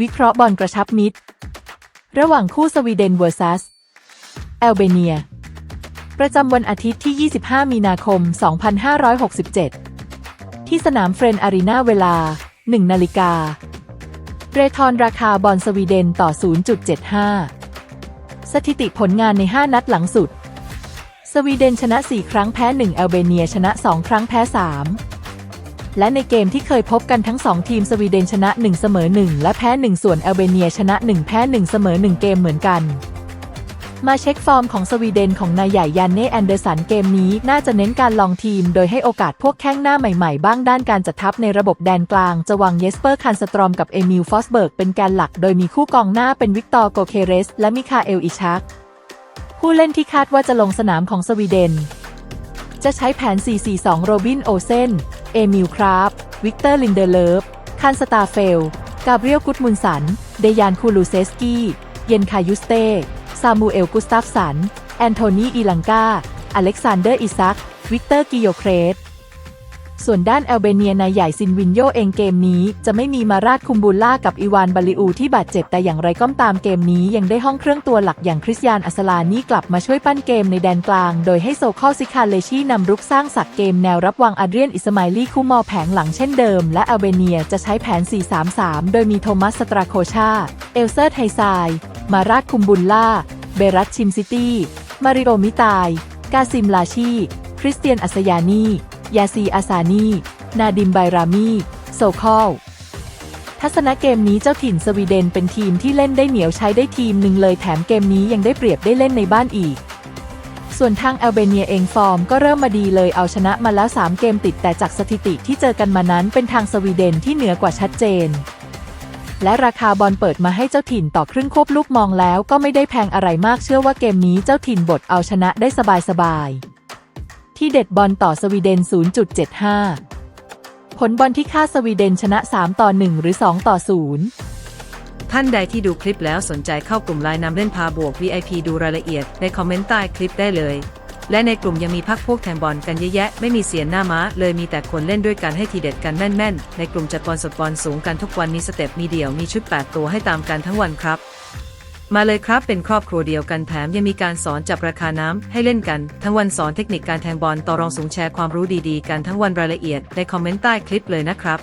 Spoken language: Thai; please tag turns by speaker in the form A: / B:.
A: วิเคราะห์บอลกระชับมิตร ระหว่างคู่สวีเดน vs แอลเบเนีย ประจำวันอาทิตย์ที่ 25 มีนาคม 2567 ที่สนามเฟรนอารีนาเวลา 1 นาฬิกา เรทอนราคาบอลสวีเดนต่อ 0.75 สถิติผลงานใน 5 นัดหลังสุด สวีเดนชนะ 4 ครั้งแพ้ 1 แอลเบเนียชนะ 2 ครั้งแพ้ 3 และในเกมที่เคยพบกันทั้ง 2 ทีมสวีเดนชนะ 1 เสมอ 1 และแพ้ 1 ส่วนแอลเบเนียชนะ 1 แพ้ 1 เสมอ 1 เกมเหมือนกัน มาเช็คฟอร์มของสวีเดนของนายใหญ่ยันเน่แอนเดอร์สันเกมนี้น่าจะเน้นการลองทีม โดยให้โอกาสพวกแข้งหน้าใหม่ๆ บ้างด้านการจัดทัพในระบบแดนกลาง จะวางเยสเปอร์คันสตรอมกับเอมิลฟอสเบิร์กเป็นแกนหลัก โดยมีคู่กองหน้าเป็นวิกตอร์โกเคเรส และมิคาเอลอิชักผู้เล่นที่คาดว่าจะลงสนามของสวีเดน จะใช้แผน 4-4-2 โรบินโอเซน เอมิลคราฟวิกเตอร์ลินเดอร์เลฟคันสตาเฟล กาเบรียลกุตมุนสัน เดยานคูลูเซสกี้ เยนคายุสเต้ ซามูเอลกุสตาฟสัน แอนโทนีอีลังกา อเล็กซานเดอร์อิซัก วิกเตอร์กิโยเครส ส่วนด้านแอลเบเนียนายใหญ่ซินวินโยเองเกมนี้จะไม่มีมาราดคุมบูล่ากับอีวานบาลิอูที่บาดเจ็บแต่อย่างไรก็ตามเกมนี้ยังได้ห้องเครื่องตัวหลักอย่างคริสยานอัสลานี่กลับมาช่วยปั้นเกมในแดนกลาง โดยให้โซคอลซิคาเลชีนำรุกสร้างสักเกมแนวรับวางอาเดรียนอิสมาลีคู่มอแผงหลังเช่นเดิม และแอลเบเนียจะใช้แผน 4-3-3 โดยมีโทมัสสตราโคชา เอลเซอร์ไทซาย มาราดคุมบุลล่า เบรัตชิมซิตี้ มาริโอมิตาย กาซิมลาชี คริสเตียนอัสยานี ยาซีอาซานี นาดิมไบรามี โซคอล ทัศนเกมนี้เจ้าถิ่นสวีเดนเป็นทีมที่เล่นได้เหนียวใช้ได้ทีมหนึ่งเลยแถมเกมนี้ยังได้เปรียบได้เล่นในบ้านอีก ส่วนทางแอลเบเนียเองฟอร์มก็เริ่มมาดีเลยเอาชนะมาแล้ว 3 เกมติดแต่จากสถิติที่เจอกันมานั้นเป็นทางสวีเดนที่เหนือกว่าชัดเจน และราคาบอลเปิดมาให้เจ้าถิ่นต่อครึ่งควบลูกมองแล้วก็ไม่ได้แพงอะไรมากเชื่อว่าเกมนี้เจ้าถิ่นบทเอาชนะได้สบายๆ ที่เด็ดบอลต่อสวีเดน 0.75 ผลบอลที่ค่าสวีเดนชนะ 3 ต่อ 1 หรือ 2 ต่อ 0
B: ท่านใดที่ดูคลิปแล้วสนใจเข้ากลุ่มไลน์นำเล่นพาบวก VIP ดูรายละเอียดในคอมเมนต์ใต้คลิปได้เลย และในกลุ่มยังมีพักพวกแทงบอลกันเยอะแยะ ไม่มีเสียนหน้าม้า เลยมีแต่คนเล่นด้วยกันให้ทีเด็ดกันแม่นๆ ในกลุ่มจัดบอลสดบอลสูงกันทุกวันมีสเต็ปมีเดี่ยวมีชุด 8 ตัวให้ตามกันทั้งวันครับ มาเลยครับเป็นครอบครัวเดียวกันแถมยังมีการสอนจับราคาน้ำให้เล่นกัน ทั้งวันสอนเทคนิคการแทงบอลต่อรองสูงแชร์ความรู้ดีๆ กันทั้งวันรายละเอียดในคอมเมนต์ใต้คลิปเลยนะครับ